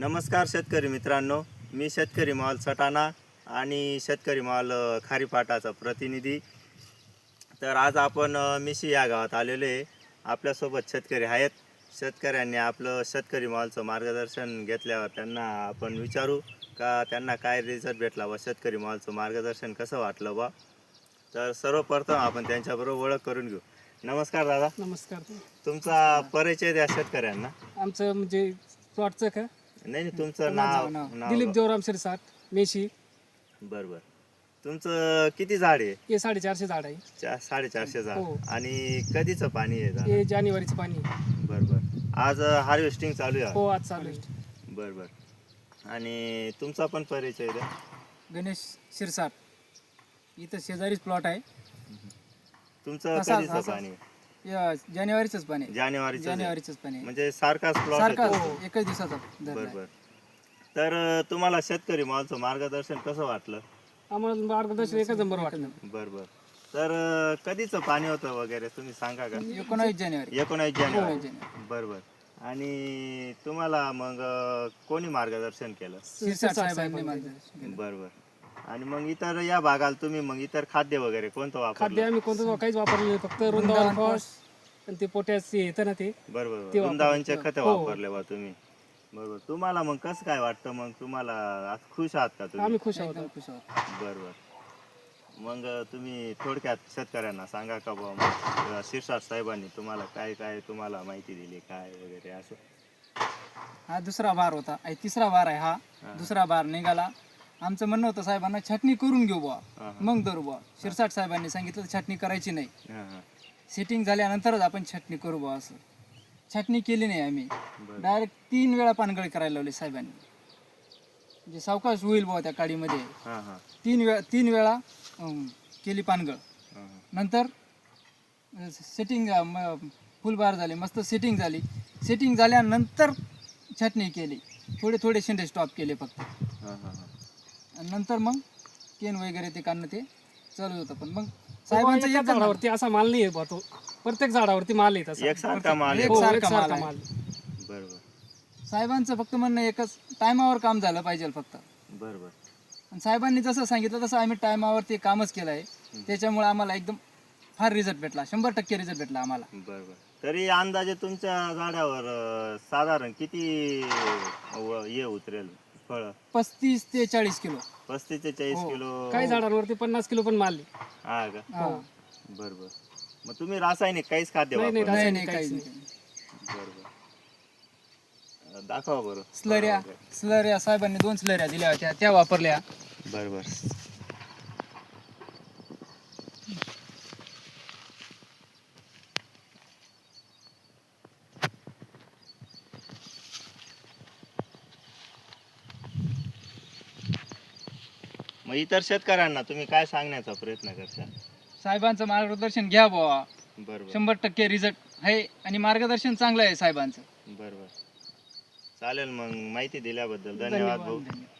नमस्कार शेतकरी मित्रांनो. मी शेतकरी मॉल सटाणा आणि शेतकरी मॉल खारीपाटाचा प्रतिनिधी. तर आज आपण मिशी या गावात आलेलो आहे. आपल्यासोबत शेतकरी आहेत. शेतकऱ्यांनी आपलं शेतकरी मॉलचं मार्गदर्शन घेतल्यावर त्यांना आपण विचारू का त्यांना काय रिझल्ट भेटला व शेतकरी मॉलचं मार्गदर्शन कसं वाटलं बा? तर सर्वप्रथम आपण त्यांच्याबरोबर ओळख करून घेऊ. नमस्कार दादा. नमस्कार. तुमचा परिचय द्या शेतकऱ्यांना. आमचं म्हणजे प्लॉटचं का? नाही नाही तुमचं नाव दिलीप देवराम शिरसाट मेशी. बर बर. तुमचं किती झाड आहे? हे साडेचारशे झाड आहे. चा साडेचारशे झाड. हो. आणि कधीचं पाणी आहे झाड हे जानेवारीचं पाणी बर बर. आज हार्वेस्टिंग चालू आहे हो आज चालू आहे. बर बर. आणि तुमचा पण परिचय द्या. गणेश शिरसाट. इथं शेजारीच प्लॉट आहे. तुमचं तसाच- कधीचं तसाच. पाणी आहे? या जानेवारीचंच पाणी आहे. जानेवारीचं आहे. जानेवारीचंच पाणी आहे. म्हणजे सारखाच प्लॉट सारखा एकच दिवसाचा दर बर आहे. बर तर अं, तुम्हाला शेतकरी मॉलचं मार्गदर्शन कसं वाटलं? आम्हाला मार्गदर्शन एकच नंबर वाटलं. बर बर तर अं, कधीचं पाणी होतं वगैरे तुम्ही सांगा का? एकोणावीस जानेवारी. एकोणावीस जानेवारी. जानेवारी. बर बर आणि तुम्हाला मग अं, कोणी मार्गदर्शन केलं? शिरसाट साहेबांनी साहेबांनी मार्गदर्शन केलं. बर बर आणि मग इतर या भागाला तुम्ही मग इतर खाद्य वगैरे कोणतं खाद्य वापरलं आम्ही कोणतं काहीच वापरलं नाही. फक्त वृंदावन फॉस आणि ते पोटॅश येतं ना ते बरोबर ते वापरलं. वृंदावनचे खतं हो. वापरले बा तुम्ही. बरोबर. तुम्हाला मग कसं काय वाटतं मग? तुम्हाला आज खुश आहात का तुम्ही? आम्ही खुश आहोत. खुश आहोत. बर बर मग तुम्ही थोडक्यात शेतकऱ्यांना सांगा का बुवा मग? शिरसाट साहेबांनी तुम्हाला काय काय तुम्हाला माहिती दिली काय वगैरे असं? हा दुसरा बार होता. आणि तिसरा बार आहे हा. हा. दुसरा बार निघाला. आमचं म्हणणं होतं साहेबांना छटणी करून घेऊ हा. मग धरू बुवा. शिरसाट साहेबांनी सांगितलं छटणी करायची नाही. सेटिंग झाल्यानंतरच आपण छटणी करू बुवा असं. छटणी केली नाही आम्ही. डायरेक्ट तीन वेळा पानगळी करायला लावली साहेबांनी. म्हणजे सावकाश होईल बुवा त्या काडीमध्ये. तीन वेळा तीन वेळा केली पानगळ. नंतर सेटिंग फुल बार झाली मस्त सेटिंग झाली. सेटिंग झाल्यानंतर छटणी केली. थोडे थोडे शेंडे स्टॉप केले फक्त. आणि नंतर मग केन वगैरे ते काढणं ते चालू होतं. पण मग साहेबांच्या साहेबांचं एका एकच झाडावरती असा माल नाही आहे तो. प्रत्येक झाडावरती माल आहे तसा. एकसारखा माल आहे. हो, सारखा एकसारखा माल आहे. माल बरोबर. साहेबांचं फक्त म्हणणं एकच टायमावर काम झालं पाहिजे फक्त. बरोबर. आणि साहेबांनी जसं सांगितलं तसं आम्ही टायमावर ते कामच केलं आहे. त्याच्यामुळे आम्हाला एकदम फार रिझल्ट भेटला. शंभर टक्के रिझल्ट भेटला आम्हाला. बरोबर. तरी अंदाजे तुमच्या झाडावर अं, साधारण किती व- हे उतरेल? फळ. पस्तीस ते चाळीस किलो. पस्तीस ते चाळीस हो. किलो. काही झाडांवरती पन्नास किलो पण माल आहे हा का? हा. बरोबर मग तुम्ही रासायनिक काहीच खाद्य नाही, नाही, वापरलं नाही. रासायनिक नाही. काहीच नाही अं, दाखवा बरं. स्लऱ्या. स्लऱ्या साहेबांनी दोन स्लऱ्या दिल्या होत्या त्या वापरल्या. बरोबर मग इतर शेतकऱ्यांना तुम्ही काय सांगण्याचा प्रयत्न करता? साहेबांचं मार्गदर्शन घ्या बुवा. बरोबर शंभर टक्के रिझल्ट आहे आणि मार्गदर्शन चांगलं आहे साहेबांचं. बरोबर चालेल मग माहिती दिल्याबद्दल धन्यवाद भाऊ. धन्यवाद.